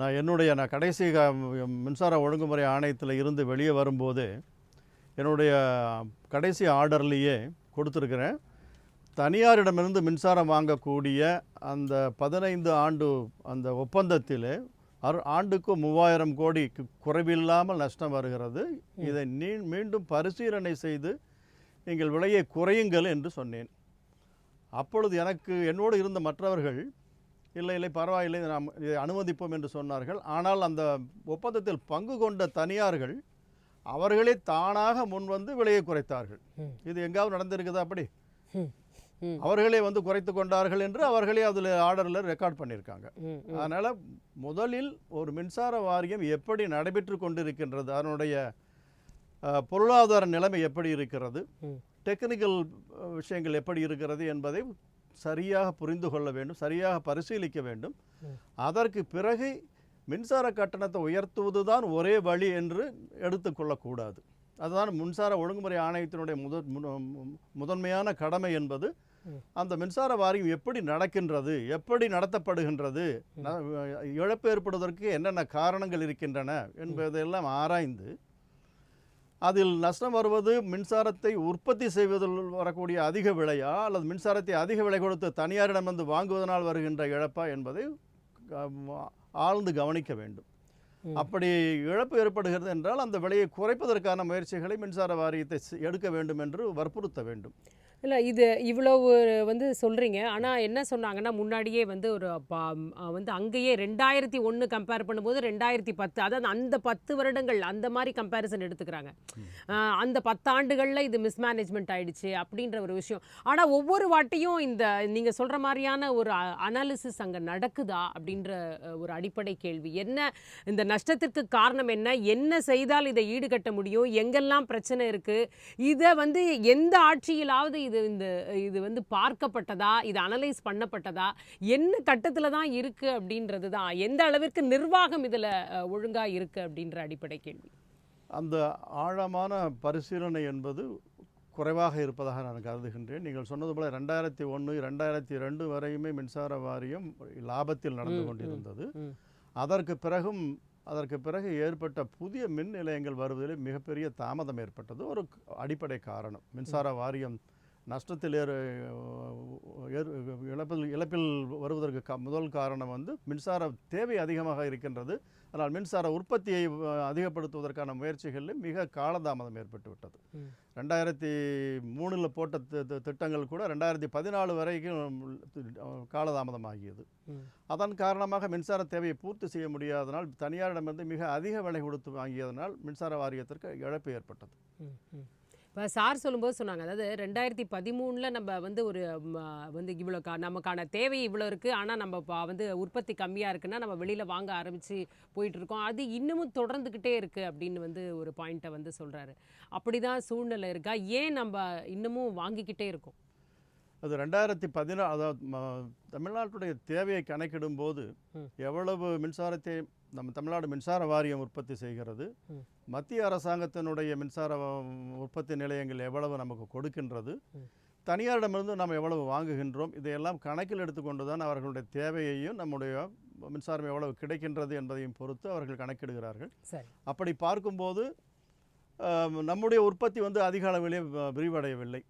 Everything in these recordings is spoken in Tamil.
நான் என்னுடைய நான் கடைசி மின்சார ஒழுங்குமுறை ஆணையத்தில் இருந்து வெளியே வரும்போது என்னுடைய கடைசி ஆர்டர்லேயே கொடுத்துருக்கிறேன். தனியாரிடமிருந்து மின்சாரம் வாங்கக்கூடிய அந்த பதினைந்து ஆண்டு அந்த ஒப்பந்தத்தில் அரு ஆண்டுக்கு மூவாயிரம் கோடி குறைவில்லாமல் நஷ்டம் வருகிறது. இதை நீ மீண்டும் பரிசீலனை செய்து நீங்கள் விலையை குறையுங்கள் என்று சொன்னேன். அப்பொழுது எனக்கு என்னோடு இருந்த மற்றவர்கள் இல்லை இல்லை பரவாயில்லை நாம் இதை அனுமதிப்போம் என்று சொன்னார்கள் ஆனால் அந்த ஒப்பந்தத்தில் பங்கு கொண்ட தனியார்கள் அவர்களே தானாக முன்வந்து விலையை குறைத்தார்கள். இது எங்காவது நடந்திருக்குதா அப்படி அவர்களே வந்து குறைத்து கொண்டார்கள் என்று அவர்களே அதில் ஆர்டரில் ரெக்கார்ட் பண்ணியிருக்காங்க. அதனால் முதலில் ஒரு மின்சார வாரியம் எப்படி நடைபெற்று கொண்டிருக்கின்றது அதனுடைய பொருளாதார நிலைமை எப்படி இருக்கிறது. டெக்னிக்கல் விஷயங்கள் எப்படி இருக்கிறது என்பதை சரியாக புரிந்து கொள்ள வேண்டும் சரியாக பரிசீலிக்க வேண்டும். அதற்கு பிறகு மின்சார கட்டணத்தை உயர்த்துவது தான் ஒரே வழி என்று எடுத்துக்கொள்ளக்கூடாது அதுதான் மின்சார ஒழுங்குமுறை ஆணையத்தினுடைய முதற் முதன்மையான கடமை என்பது. அந்த மின்சார வாரியம் எப்படி நடக்கின்றது எப்படி நடத்தப்படுகின்றது இழப்பு ஏற்படுவதற்கு என்னென்ன காரணங்கள் இருக்கின்றன என்பதையெல்லாம் ஆராய்ந்து அதில் நஷ்டம் வருவது மின்சாரத்தை உற்பத்தி செய்வதில் வரக்கூடிய அதிக விலையா? அல்லது மின்சாரத்தை அதிக விலை கொடுத்து தனியாரிடம் வந்து வாங்குவதனால் வருகின்ற இழப்பா என்பதை ஆழ்ந்து கவனிக்க வேண்டும். அப்படி இழப்பு ஏற்படுகிறது என்றால் அந்த விலையை குறைப்பதற்கான முயற்சிகளை மின்சார வாரியத்தை எடுக்க வேண்டும் என்று வற்புறுத்த வேண்டும். இல்லை இது இவ்வளவு வந்து சொல்கிறீங்க ஆனால் என்ன சொன்னாங்கன்னா முன்னாடியே வந்து ஒரு வந்து அங்கேயே ரெண்டாயிரத்தி ஒன்று கம்பேர் பண்ணும்போது ரெண்டாயிரத்தி பத்து. அதாவது அந்த பத்து வருடங்கள் அந்த மாதிரி கம்பேரிசன் எடுத்துக்கிறாங்க. அந்த பத்தாண்டுகளில் இது மிஸ்மேனேஜ்மெண்ட் ஆயிடுச்சு அப்படின்ற ஒரு விஷயம். ஆனால் ஒவ்வொரு வாட்டியும் இந்த நீங்கள் சொல்கிற மாதிரியான ஒரு அனாலிசிஸ் அங்கே நடக்குதா அப்படின்ற ஒரு அடிப்படை கேள்வி. என்ன இந்த நஷ்டத்திற்கு காரணம் என்ன? என்ன செய்தால் இதை ஈடுகட்ட முடியும்? எங்கெல்லாம் பிரச்சனை இருக்குது இதை வந்து எந்த ஆட்சியிலாவது இது இந்த இது வந்து பார்க்கப்பட்டதா? இது அனலைஸ் பண்ணப்பட்டதா? என்ன கட்டத்தில் தான் இருக்குது அப்படின்றது தான். எந்த அளவிற்கு நிர்வாகம் இதில் ஒழுங்காக இருக்குது அப்படின்ற அடிப்படை கேள்வி. அந்த ஆழமான பரிசீலனை என்பது குறைவாக இருப்பதாக நான் கருதுகின்றேன். நீங்கள் சொன்னது போல ரெண்டாயிரத்தி ஒன்று ரெண்டாயிரத்தி ரெண்டு வரையுமே மின்சார வாரியம் லாபத்தில் நடந்து கொண்டிருந்தது. அதற்கு பிறகும் அதற்கு பிறகு ஏற்பட்ட புதிய மின் நிலையங்கள் வருவதில் மிகப்பெரிய தாமதம் ஏற்பட்டது. ஒரு அடிப்படை காரணம். மின்சார வாரியம் நஷ்டத்தில் ஏறு இழப்பில் இழப்பில் வருவதற்கு கா- முதல் காரணம் வந்து மின்சார தேவை அதிகமாக இருக்கின்றது ஆனால் மின்சார உற்பத்தியை அதிகப்படுத்துவதற்கான முயற்சிகளில் மிக காலதாமதம் ஏற்பட்டு விட்டது ம். ரெண்டாயிரத்தி மூணில் போட்ட திட்டங்கள் கூட ரெண்டாயிரத்தி பதினாலு வரைக்கும் அஹ், காலதாமதமாகியது ம். அதன் காரணமாக மின்சார தேவையை பூர்த்தி செய்ய முடியாதனால் தனியாரிடமிருந்து மிக அதிக விலை கொடுத்து வாங்கியதனால் மின்சார வாரியத்திற்கு இழப்பு ஏற்பட்டது. இப்போ சார் சொல்லும்போது சொன்னாங்க. அதாவது ரெண்டாயிரத்தி பதிமூணில் நம்ம வந்து ஒரு வந்து இவ்வளோ கா நமக்கான தேவை இவ்வளோ இருக்குது ஆனால் நம்ம வந்து உற்பத்தி கம்மியாக இருக்குன்னா நம்ம வெளியில் வாங்க ஆரம்பித்து போயிட்டுருக்கோம் அது இன்னமும் தொடர்ந்துக்கிட்டே இருக்குது அப்படின்னு வந்து ஒரு பாயிண்ட்டை வந்து சொல்கிறாரு அப்படி தான் சூழ்நிலை இருக்கா? ஏன் நம்ம இன்னமும் வாங்கிக்கிட்டே இருக்கோம்? அது ரெண்டாயிரத்தி பதினா அதாவது தமிழ்நாட்டுடைய தேவையை கணக்கிடும்போது ம். எவ்வளவு மின்சாரத்தை நம்ம தமிழ்நாடு மின்சார வாரியம் உற்பத்தி செய்கிறது. மத்திய அரசாங்கத்தினுடைய மின்சார உற்பத்தி நிலையங்கள் எவ்வளவு நமக்கு கொடுக்கின்றது. தனியாரிடமிருந்து நாம் எவ்வளவு வாங்குகின்றோம் இதையெல்லாம் கணக்கில் எடுத்துக்கொண்டு தான் அவர்களுடைய தேவையையும் நம்முடைய மின்சாரம் எவ்வளவு கிடைக்கின்றது என்பதையும் பொறுத்து அவர்கள் கணக்கிடுகிறார்கள் அப்படி பார்க்கும்போது நம்முடைய உற்பத்தி வந்து அதிக அளவிலே விரிவடையவில்லை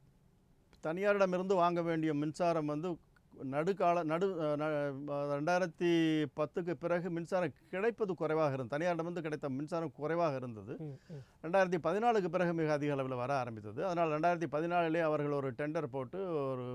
தனியாரிடமிருந்து வாங்க வேண்டிய மின்சாரம் வந்து நடுக்கால நடு ரெண்டாயிரத்தி பத்துக்கு பிறகு மின்சாரம் கிடைப்பது குறைவாக இருந்தது. தனியாரிடமிருந்து கிடைத்த மின்சாரம் குறைவாக இருந்தது. ரெண்டாயிரத்தி பதினாலுக்கு பிறகு மிக அதிக அளவில் வர ஆரம்பித்தது. அதனால் ரெண்டாயிரத்தி பதினாலிலே அவர்கள் ஒரு டெண்டர் போட்டு ஒரு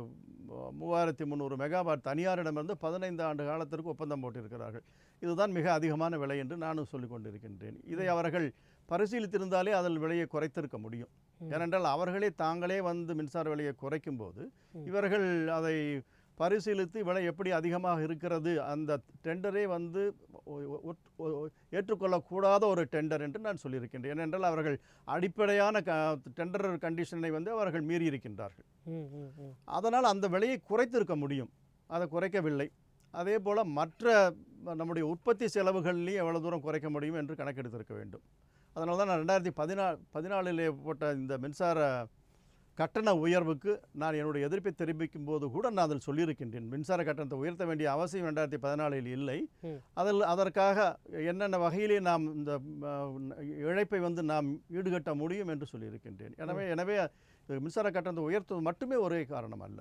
மூவாயிரத்தி முந்நூறு மெகாவாட் தனியாரிடமிருந்து பதினைந்து ஆண்டு காலத்திற்கு ஒப்பந்தம் போட்டிருக்கிறார்கள். இதுதான் மிக அதிகமான விலை என்று நானும் சொல்லிக் கொண்டிருக்கின்றேன் இதை அவர்கள் பரிசீலித்திருந்தாலே அதில் விலையை குறைத்திருக்க முடியும். ஏனென்றால் அவர்களே தாங்களே வந்து மின்சார விலையை குறைக்கும் போது. இவர்கள் அதை பரிசீலித்து விலை எப்படி அதிகமாக இருக்கிறது அந்த டெண்டரே வந்து ஏற்றுக்கொள்ளக்கூடாத ஒரு டெண்டர் என்று நான் சொல்லியிருக்கின்றேன். ஏனென்றால் அவர்கள் அடிப்படையான க டெண்டர் கண்டிஷனை வந்து அவர்கள் மீறி இருக்கின்றார்கள். ம், ம், ம். அதனால் அந்த விலையை குறைத்திருக்க முடியும். அதை குறைக்கவில்லை. அதே போல் மற்ற நம்முடைய உற்பத்தி செலவுகள்லையும் எவ்வளோ தூரம் குறைக்க முடியும் என்று கணக்கெடுத்திருக்க வேண்டும். அதனால தான் நான் ரெண்டாயிரத்தி பதினா பதினாலிலே போட்ட இந்த மின்சார கட்டண உயர்வுக்கு நான் என்னுடைய எதிர்ப்பை தெரிவிக்கும் போது கூட நான் அதில் சொல்லியிருக்கின்றேன். மின்சார கட்டணத்தை உயர்த்த வேண்டிய அவசியம் ரெண்டாயிரத்தி பதினாலில் இல்லை. அதில் அதற்காக என்னென்ன வகையிலே நாம் இந்த இழைப்பை வந்து நாம் ஈடுகட்ட முடியும் என்று சொல்லியிருக்கின்றேன். எனவே எனவே மின்சார கட்டணத்தை உயர்த்துவது மட்டுமே ஒரே காரணம் அல்ல.